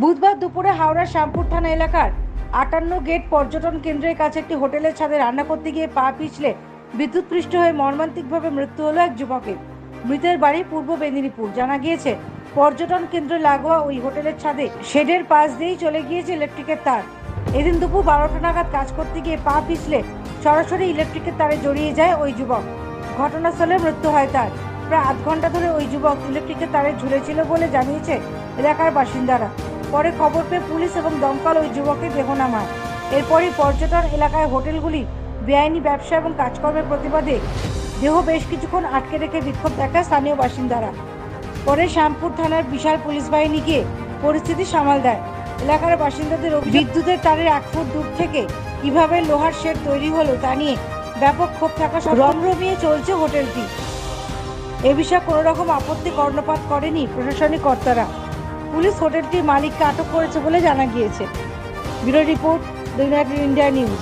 বুধবার দুপুরে হাওড়ার শ্যামপুর থানা এলাকার আটান্ন গেট পর্যটন কেন্দ্রের কাছে একটি হোটেলের ছাদে রান্না করতে গিয়ে পা পিছলে বিদ্যুৎপৃষ্ট হয়ে মর্মান্তিকভাবে মৃত্যু হলো এক যুবকের। মৃতের বাড়ি পূর্ব মেদিনীপুর। জানা গিয়েছে, পর্যটন কেন্দ্র লাগোয়া ওই হোটেলের ছাদে শেডের পাশ দিয়েই চলে গিয়েছে ইলেকট্রিকের তার। এদিন দুপুর বারোটা নাগাদ কাজ করতে গিয়ে পা পিছলে সরাসরি ইলেকট্রিকের তারে জড়িয়ে যায় ওই যুবক। ঘটনাস্থলে মৃত্যু হয় তার। প্রায় আধ ঘণ্টা ধরে ওই যুবক ইলেকট্রিকের তারে ঝুলেছিল বলে জানিয়েছে এলাকার বাসিন্দারা। পরে খবর পেয়ে পুলিশ এবং দমকল ওই যুবকের দেহ নামায়। এরপরই পর্যটন এলাকায় হোটেলগুলি বেআইনি ব্যবসা এবং কাজকর্মের প্রতিবাদে দেহ বেশ কিছুক্ষণ আটকে রেখে বিক্ষোভ দেখায় স্থানীয় বাসিন্দারা। পরে শ্যামপুর থানার বিশাল পুলিশ বাহিনী গিয়ে পরিস্থিতি সামাল দেয়। এলাকার বাসিন্দাদের বিদ্যুতের তারের এক ফুট দূর থেকে কীভাবে লোহার শেড তৈরি হলো তা নিয়ে ব্যাপক ক্ষোভ থাকা রমরমিয়ে চলছে হোটেলটি। এ বিষয়ে কোনো রকম আপত্তি কর্ণপাত করেনি প্রশাসনিক কর্তারা। পুলিশ হোটেলটির মালিককে আটক করেছে বলে জানা গিয়েছে। Bureau report the India news.